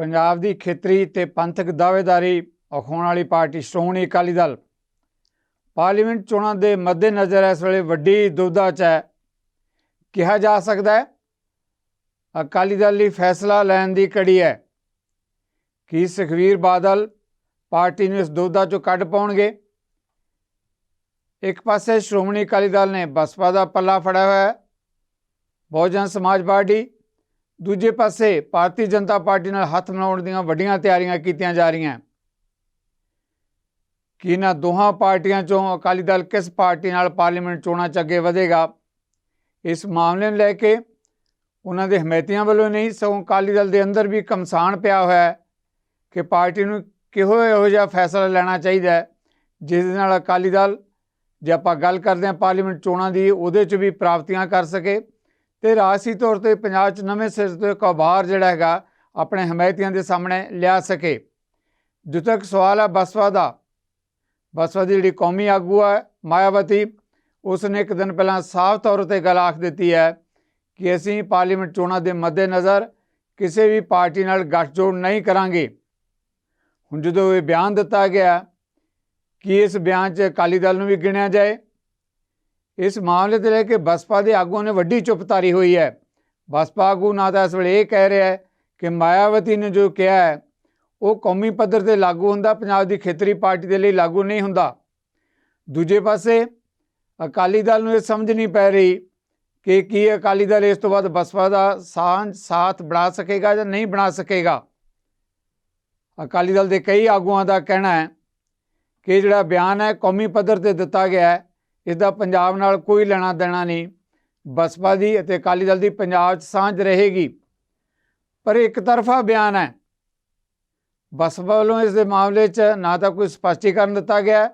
ਪੰਜਾਬ ਦੀ ਖੇਤਰੀ ਤੇ ਪੰਥਕ ਦਾਅਵੇਦਾਰੀ ਅਖਾਉਣ ਵਾਲੀ ਪਾਰਟੀ ਸ਼੍ਰੋਮਣੀ ਅਕਾਲੀ ਦਲ। ਪਾਰਲੀਮੈਂਟ ਚੋਣਾਂ ਦੇ ਮੱਦੇਨਜ਼ਰ ਇਸ ਵੇਲੇ ਵੱਡੀ ਦੁਵਿਧਾ 'ਚ ਹੈ। ਕਿਹਾ ਜਾ ਸਕਦਾ ਹੈ, ਅਕਾਲੀ ਦਲ ਲਈ ਫੈਸਲਾ ਲੈਣ ਦੀ ਕੜੀ ਹੈ ਕੀ ਸੁਖਵੀਰ ਬਾਦਲ ਪਾਰਟੀ ਨੂੰ ਇਸ ਦੁਵਿਧਾ 'ਚੋਂ ਕੱਢ ਪਾਉਣਗੇ। ਇੱਕ ਪਾਸੇ ਸ਼੍ਰੋਮਣੀ ਅਕਾਲੀ ਦਲ ਨੇ ਬਸਪਾ ਦਾ ਪੱਲਾ ਫੜਿਆ ਹੋਇਆ ਹੈ, ਬਹੁਜਨ ਸਮਾਜ ਪਾਰਟੀ ਦੂਜੇ ਪਾਸੇ ਭਾਰਤੀ ਜਨਤਾ ਪਾਰਟੀ ਨਾਲ ਹੱਥ ਮਿਲਾਉਣ ਦੀਆਂ ਵੱਡੀਆਂ ਤਿਆਰੀਆਂ ਕੀਤੀਆਂ ਜਾ ਰਹੀਆਂ। ਕਿ ਇਹਨਾਂ ਦੋਹਾਂ ਪਾਰਟੀਆਂ ਚੋਂ ਅਕਾਲੀ ਦਲ ਕਿਸ ਪਾਰਟੀ ਨਾਲ ਪਾਰਲੀਮੈਂਟ ਚੋਣਾਂ 'ਚ ਅੱਗੇ ਵਧੇਗਾ, ਇਸ ਮਾਮਲੇ ਨੂੰ ਲੈ ਕੇ ਉਹਨਾਂ ਦੇ ਹਮਾਇਤੀਆਂ ਵੱਲੋਂ ਨਹੀਂ, ਸਗੋਂ ਅਕਾਲੀ ਦਲ ਦੇ ਅੰਦਰ ਵੀ ਕਮਸਾਨ ਪਿਆ ਹੋਇਆ ਹੈ ਕਿ ਪਾਰਟੀ ਨੂੰ ਕਿਹੋ ਇਹੋ ਜਿਹਾ ਫੈਸਲਾ ਲੈਣਾ ਚਾਹੀਦਾ ਹੈ ਜਿਸ ਦੇ ਨਾਲ ਅਕਾਲੀ ਦਲ, ਜੇ ਆਪਾਂ ਗੱਲ ਕਰਦੇ ਹਾਂ ਪਾਰਲੀਮੈਂਟ ਚੋਣਾਂ ਦੀ, ਉਹਦੇ 'ਚ ਵੀ ਪ੍ਰਾਪਤੀਆਂ ਕਰ ਸਕੇ। ਤੇ ਰਾਜਸੀ ਤੌਰ ਤੇ ਪੰਜਾਬ 'ਚ ਨਵੇਂ ਸਿਰ ਤੋਂ ਇੱਕ ਉਭਾਰ ਜਿਹੜਾ ਹੈਗਾ, ਆਪਣੇ ਹਮਾਇਤੀਆਂ ਦੇ ਸਾਹਮਣੇ ਲਿਆ ਸਕੇ। ਜਿੱਥੇ ਤੱਕ ਸਵਾਲ ਹੈ ਬਸਵਾ ਦਾ। ਬਸਵਾ ਦੀ ਜਿਹੜੀ ਕੌਮੀ ਆਗੂ ਹੈ ਮਾਇਆਵਤੀ ਉਸ ਨੇ ਇੱਕ ਦਿਨ ਪਹਿਲਾਂ ਸਾਫ਼ ਤੌਰ ਤੇ ਗੱਲ ਆਖ ਦਿੱਤੀ ਹੈ ਕਿ ਅਸੀਂ ਪਾਰਲੀਮੈਂਟ ਚੋਣਾਂ ਦੇ ਮੱਦੇਨਜ਼ਰ ਕਿਸੇ ਵੀ ਪਾਰਟੀ ਨਾਲ ਗੱਠਜੋੜ ਨਹੀਂ ਕਰਾਂਗੇ। ਹੁਣ ਜਦੋਂ ਇਹ ਬਿਆਨ ਦਿੱਤਾ ਗਿਆ ਕਿ ਇਸ ਬਿਆਨ 'ਚ ਅਕਾਲੀ ਦਲ ਨੂੰ ਵੀ ਗਿਣਿਆ ਜਾਏ ਇਸ ਮਾਮਲੇ ਤੇ ਲੈ ਕੇ ਬਸਪਾ ਦੇ ਆਗੂਆਂ ਨੇ ਵੱਡੀ ਚੁੱਪਤਾਰੀ ਹੋਈ ਹੈ। ਬਸਪਾ ਆਗੂ ਨਾ ਤਾਂ ਇਸ ਵੇਲੇ ਇਹ ਕਹਿ ਰਿਹਾ ਹੈ ਕਿ ਮਾਇਆਵਤੀ ਨੇ ਜੋ ਕਿਹਾ ਹੈ, ਉਹ ਕੌਮੀ ਪੱਧਰ ਤੇ ਲਾਗੂ ਹੁੰਦਾ, ਪੰਜਾਬ ਦੀ ਖੇਤਰੀ ਪਾਰਟੀ ਦੇ ਲਈ ਲਾਗੂ ਨਹੀਂ ਹੁੰਦਾ। ਦੂਜੇ ਪਾਸੇ ਅਕਾਲੀ ਦਲ ਨੂੰ ਇਹ ਸਮਝ ਨਹੀਂ ਪੈ ਰਹੀ ਕਿ ਕੀ ਅਕਾਲੀ ਦਲ ਇਸ ਤੋਂ ਬਾਅਦ ਬਸਪਾ ਦਾ ਸਾਂਝ, ਸਾਥ ਬਣਾ ਸਕੇਗਾ ਜਾਂ ਨਹੀਂ ਬਣਾ ਸਕੇਗਾ। ਅਕਾਲੀ ਦਲ ਦੇ ਕਈ ਆਗੂਆਂ ਦਾ ਕਹਿਣਾ ਹੈ ਕਿ ਜਿਹੜਾ ਬਿਆਨ ਹੈ, ਕੌਮੀ ਪੱਧਰ ਤੇ ਦਿੱਤਾ ਗਿਆ ਹੈ ਇਸ ਦਾ ਪੰਜਾਬ ਨਾਲ ਕੋਈ ਲੈਣਾ ਦੇਣਾ ਨਹੀਂ। ਬਸਪਾ ਦੀ ਅਤੇ ਅਕਾਲੀ ਦਲ ਦੀ ਪੰਜਾਬ 'ਚ ਸਾਂਝ ਰਹੇਗੀ। ਪਰ ਇੱਕ ਤਰਫਾ ਬਿਆਨ ਹੈ। ਬਸਪਾ ਵੱਲੋਂ ਇਸ ਦੇ ਮਾਮਲੇ 'ਚ ਨਾ ਤਾਂ ਕੋਈ ਸਪਸ਼ਟੀਕਰਨ ਦਿੱਤਾ ਗਿਆ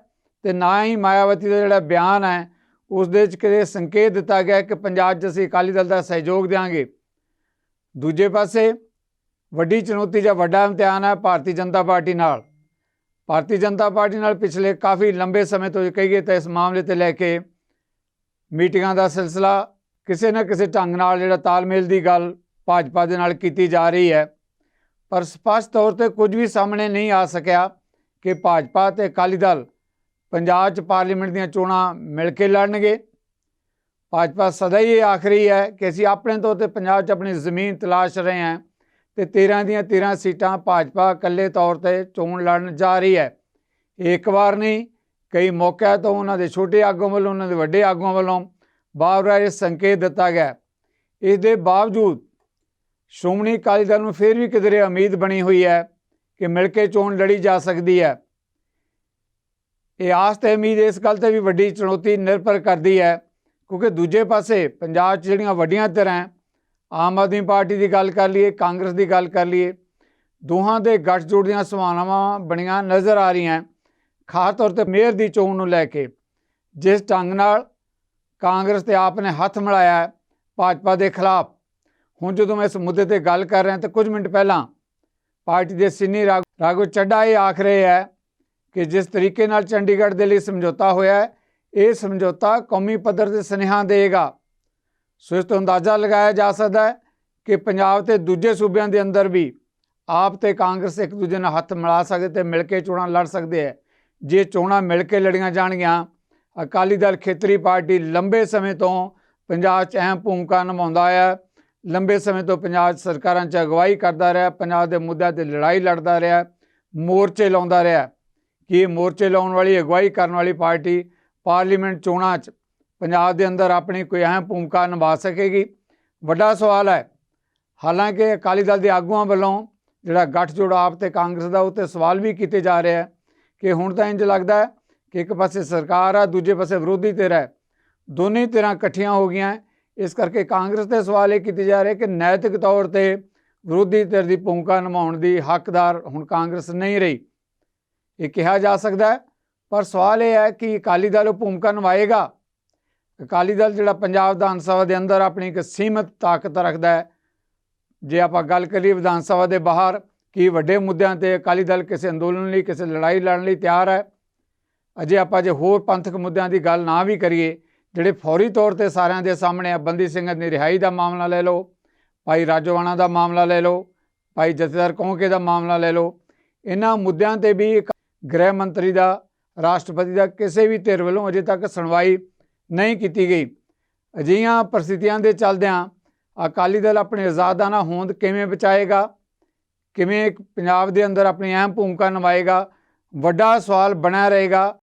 ਤੇ ਨਾ ਹੀ ਮਾਇਆਵਤੀ ਦਾ ਜਿਹੜਾ ਬਿਆਨ ਹੈ, ਉਸ ਦੇ 'ਚ ਕਿਤੇ ਸੰਕੇਤ ਦਿੱਤਾ ਗਿਆ ਕਿ ਪੰਜਾਬ 'ਚ ਅਸੀਂ ਅਕਾਲੀ ਦਲ ਦਾ ਸਹਿਯੋਗ ਦੇਵਾਂਗੇ ਦੂਜੇ ਪਾਸੇ ਵੱਡੀ ਚੁਣੌਤੀ ਜਾਂ ਵੱਡਾ ਇਮਤਿਹਾਨ ਹੈ ਭਾਰਤੀ ਜਨਤਾ ਪਾਰਟੀ ਨਾਲ। ਭਾਰਤੀ ਜਨਤਾ ਪਾਰਟੀ ਨਾਲ ਪਿਛਲੇ ਕਾਫੀ ਲੰਬੇ ਸਮੇਂ ਤੋਂ ਕਹੀਏ ਤਾਂ ਇਸ ਮਾਮਲੇ ਤੇ ਲੈ ਕੇ ਮੀਟਿੰਗਾਂ ਦਾ ਸਿਲਸਿਲਾ ਕਿਸੇ ਨਾ ਕਿਸੇ ਢੰਗ ਨਾਲ ਜਿਹੜਾ ਤਾਲਮੇਲ ਦੀ ਗੱਲ ਭਾਜਪਾ ਦੇ ਨਾਲ ਕੀਤੀ ਜਾ ਰਹੀ ਹੈ। ਪਰ ਸਪਸ਼ਟ ਤੌਰ ਤੇ ਕੁਝ ਵੀ ਸਾਹਮਣੇ ਨਹੀਂ ਆ ਸਕਿਆ ਕਿ ਭਾਜਪਾ ਤੇ ਅਕਾਲੀ ਦਲ ਪੰਜਾਬ 'ਚ ਪਾਰਲੀਮੈਂਟ ਦੀਆਂ ਚੋਣਾਂ ਮਿਲ ਕੇ ਲੜਨਗੇ। ਭਾਜਪਾ ਸਦਾ ਹੀ ਇਹ ਆਖਰੀ ਹੈ ਕਿ ਅਸੀਂ ਆਪਣੇ ਤੌਰ ਤੇ ਪੰਜਾਬ 'ਚ ਆਪਣੀ ਜ਼ਮੀਨ ਤਲਾਸ਼ ਰਹੇ ਹਾਂ। ਤੇ 13 ਦੀਆਂ 13 ਸੀਟਾਂ ਭਾਜਪਾ ਇਕੱਲੇ ਤੌਰ ਤੇ ਚੋਣ ਲੜਨ ਜਾ ਰਹੀ ਹੈ। ਇੱਕ ਵਾਰ ਨਹੀਂ, ਕਈ ਮੌਕਿਆਂ ਤੋਂ ਉਹਨਾਂ ਦੇ ਛੋਟੇ ਆਗੂਆਂ ਵੱਲੋਂ, ਉਹਨਾਂ ਦੇ ਵੱਡੇ ਆਗੂਆਂ ਵੱਲੋਂ ਬਾਰ-ਬਾਰ ਸੰਕੇਤ ਦਿੱਤਾ ਗਿਆ। ਇਸ ਦੇ ਬਾਵਜੂਦ ਸ਼੍ਰੋਮਣੀ ਅਕਾਲੀ ਦਲ ਨੂੰ ਫਿਰ ਵੀ ਕਿਧਰੇ ਉਮੀਦ ਬਣੀ ਹੋਈ ਹੈ ਕਿ ਮਿਲ ਕੇ ਚੋਣ ਲੜੀ ਜਾ ਸਕਦੀ ਹੈ। ਇਹ ਆਸ ਤੇ ਉਮੀਦ ਇਸ ਗੱਲ ਤੇ ਵੀ ਵੱਡੀ ਚੁਣੌਤੀ ਨਿਰਭਰ ਕਰਦੀ ਹੈ ਕਿਉਂਕਿ ਦੂਜੇ ਪਾਸੇ ਪੰਜਾਬ 'ਚ ਜਿਹੜੀਆਂ ਵੱਡੀਆਂ ਧਿਰਾਂ ਆਮ ਆਦਮੀ ਪਾਰਟੀ ਦੀ ਗੱਲ ਕਰ ਲਈਏ, ਕਾਂਗਰਸ ਦੀ ਗੱਲ ਕਰ ਲਈਏ, ਦੋਹਾਂ ਦੇ ਗੱਠਜੋੜ ਦੀਆਂ ਸੰਭਾਵਨਾਵਾਂ ਬਣੀਆਂ ਨਜ਼ਰ ਆ ਰਹੀਆਂ। ਖਾਸ ਤੌਰ ਤੇ ਮੇਅਰ ਦੀ ਚੋਣ ਨੂੰ ਲੈ ਕੇ, ਜਿਸ ਢੰਗ ਨਾਲ ਕਾਂਗਰਸ ਤੇ ਆਪ ਨੇ ਹੱਥ ਮਿਲਾਇਆ ਭਾਜਪਾ ਦੇ ਖਿਲਾਫ। ਹੁਣ ਜਦੋਂ ਮੈਂ ਇਸ ਮੁੱਦੇ ਤੇ ਗੱਲ ਕਰ ਰਿਹਾ ਤਾਂ ਕੁਝ ਮਿੰਟ ਪਹਿਲਾਂ ਪਾਰਟੀ ਦੇ ਸੀਨੀ ਰਾਘੋ ਚੱਡਾ ਇਹ ਆਖ ਰਹੇ ਹੈ ਕਿ ਜਿਸ ਤਰੀਕੇ ਨਾਲ ਚੰਡੀਗੜ੍ਹ ਦੇ ਲਈ ਸਮਝੌਤਾ ਹੋਇਆ ਹੈ, ਇਹ ਸਮਝੌਤਾ ਕੌਮੀ ਪੱਧਰ ਤੇ ਸੁਨੇਹਾ ਦੇਗਾ ਸੋ ਇਸ ਤੋਂ ਅੰਦਾਜ਼ਾ ਲਗਾਇਆ ਜਾ ਸਕਦਾ ਹੈ ਕਿ ਪੰਜਾਬ ਤੇ ਦੂਜੇ ਸੂਬਿਆਂ ਦੇ ਅੰਦਰ ਵੀ ਆਪ ਤੇ ਕਾਂਗਰਸ ਇੱਕ ਦੂਜੇ ਨਾਲ ਹੱਥ ਮਿਲਾ ਸਕਦੇ ਤੇ ਮਿਲ ਕੇ ਚੋਣਾਂ ਲੜ ਸਕਦੇ ਹੈ। ਜੇ ਚੋਣਾਂ ਮਿਲ ਕੇ ਲੜੀਆਂ ਜਾਣਗੀਆਂ, ਅਕਾਲੀ ਦਲ ਖੇਤਰੀ ਪਾਰਟੀ ਲੰਬੇ ਸਮੇਂ ਤੋਂ ਪੰਜਾਬ 'ਚ ਅਹਿਮ ਭੂਮਿਕਾ ਨਿਭਾਉਂਦਾ ਹੈ। ਲੰਬੇ ਸਮੇਂ ਤੋਂ ਪੰਜਾਬ ਸਰਕਾਰਾਂ 'ਚ ਅਗਵਾਈ ਕਰਦਾ ਰਿਹਾ ਪੰਜਾਬ ਦੇ ਮੁੱਦਿਆਂ ਤੇ ਲੜਾਈ ਲੜਦਾ ਰਿਹਾ ਮੋਰਚੇ ਲਾਉਂਦਾ ਰਿਹਾ ਕਿ ਇਹ ਮੋਰਚੇ ਲਾਉਣ ਵਾਲੀ ਅਗਵਾਈ ਕਰਨ ਵਾਲੀ ਪਾਰਟੀ ਪਾਰਲੀਮੈਂਟ ਚੋਣਾਂ 'ਚ ਪੰਜਾਬ ਦੇ ਅੰਦਰ ਆਪਣੀ ਕੋਈ ਅਹਿਮ ਭੂਮਿਕਾ ਨਿਭਾ ਸਕੇਗੀ। ਵੱਡਾ ਸਵਾਲ ਹੈ, ਹਾਲਾਂਕਿ ਅਕਾਲੀ ਦਲ ਦੇ ਆਗੂਆਂ ਵੱਲੋਂ ਜਿਹੜਾ ਗੱਠਜੋੜ ਆਪ ਤੇ ਕਾਂਗਰਸ ਦਾ ਉਹ ਤੇ ਸਵਾਲ ਵੀ ਕੀਤੇ ਜਾ ਰਿਹਾ ਹੈ ਕਿ ਹੁਣ ਤਾਂ ਇੰਜ ਲੱਗਦਾ ਹੈ ਕਿ ਇੱਕ ਪਾਸੇ ਸਰਕਾਰ ਆ, ਦੂਜੇ ਪਾਸੇ ਵਿਰੋਧੀ ਧਿਰ ਹੈ। ਦੋਨੇ ਧਿਰਾਂ ਇਕੱਠੀਆਂ ਹੋ ਗਈਆਂ। ਇਸ ਕਰਕੇ ਕਾਂਗਰਸ ਤੇ ਸਵਾਲ ਇਹ ਕੀਤੇ ਜਾ ਰਹੇ ਕਿ ਨੈਤਿਕ ਤੌਰ ਤੇ ਵਿਰੋਧੀ ਧਿਰ ਦੀ ਭੂਮਿਕਾ ਨਿਭਾਉਣ ਦੀ ਹੱਕਦਾਰ ਹੁਣ ਕਾਂਗਰਸ ਨਹੀਂ ਰਹੀ। ਇਹ ਕਿਹਾ ਜਾ ਸਕਦਾ ਹੈ, ਪਰ ਸਵਾਲ ਇਹ ਹੈ ਕਿ ਅਕਾਲੀ ਦਲ ਉਹ ਭੂਮਿਕਾ ਨਿਭਾਏਗਾ ਅਕਾਲੀ ਦਲ ਜਿਹੜਾ ਪੰਜਾਬ ਵਿਧਾਨ ਸਭਾ ਦੇ ਅੰਦਰ ਆਪਣੀ ਇੱਕ ਸੀਮਤ ਤਾਕਤ ਰੱਖਦਾ ਹੈ। ਜੇ ਆਪਾਂ ਗੱਲ ਕਰੀਏ ਵਿਧਾਨ ਸਭਾ ਦੇ ਬਾਹਰ, ਕੀ ਵੱਡੇ ਮੁੱਦਿਆਂ ਤੇ ਅਕਾਲੀ ਦਲ ਕਿਸੇ ਅੰਦੋਲਨ ਲਈ, ਕਿਸੇ ਲੜਾਈ ਲੜਨ ਲਈ ਤਿਆਰ ਹੈ? ਅਜੇ ਆਪਾਂ ਜੇ ਹੋਰ ਪੰਥਕ ਮੁੱਦਿਆਂ ਦੀ ਗੱਲ ਨਾ ਵੀ ਕਰੀਏ, ਜਿਹੜੇ ਫੌਰੀ ਤੌਰ ਤੇ ਸਾਰਿਆਂ ਦੇ ਸਾਹਮਣੇ ਆ, ਬੰਦੀ ਸਿੰਘਾਂ ਦੀ ਰਿਹਾਈ ਦਾ ਮਾਮਲਾ ਲੈ ਲਓ, ਭਾਈ ਰਾਜੋਵਾਣਾ ਦਾ ਮਾਮਲਾ ਲੈ ਲਓ, ਭਾਈ ਜਥੇਦਾਰ ਕੌਂਕੇ ਦਾ ਮਾਮਲਾ ਲੈ ਲਓ, ਇਹਨਾਂ ਮੁੱਦਿਆਂ ਤੇ ਵੀ ਗ੍ਰਹਿ ਮੰਤਰੀ ਦਾ, ਰਾਸ਼ਟਰਪਤੀ ਦਾ ਕਿਸੇ ਵੀ ਧਿਰ ਵੱਲੋਂ ਅਜੇ ਤੱਕ ਸੁਣਵਾਈ ਨਹੀਂ ਕੀਤੀ ਗਈ। ਅਜਿਹੀਆਂ ਪ੍ਰਸਥਿਤੀਆਂ ਦੇ ਚੱਲਦਿਆਂ ਅਕਾਲੀ ਦਲ ਆਪਣੇ ਆਜ਼ਾਦਾਨਾ ਹੋਂਦ ਕਿਵੇਂ ਬਚਾਏਗਾ? ਕਿਵੇਂ ਪੰਜਾਬ ਦੇ ਅੰਦਰ ਆਪਣੀ ਅਹਿਮ ਭੂਮਿਕਾ ਨਿਭਾਏਗਾ? ਵੱਡਾ ਸਵਾਲ ਬਣਿਆ ਰਹੇਗਾ।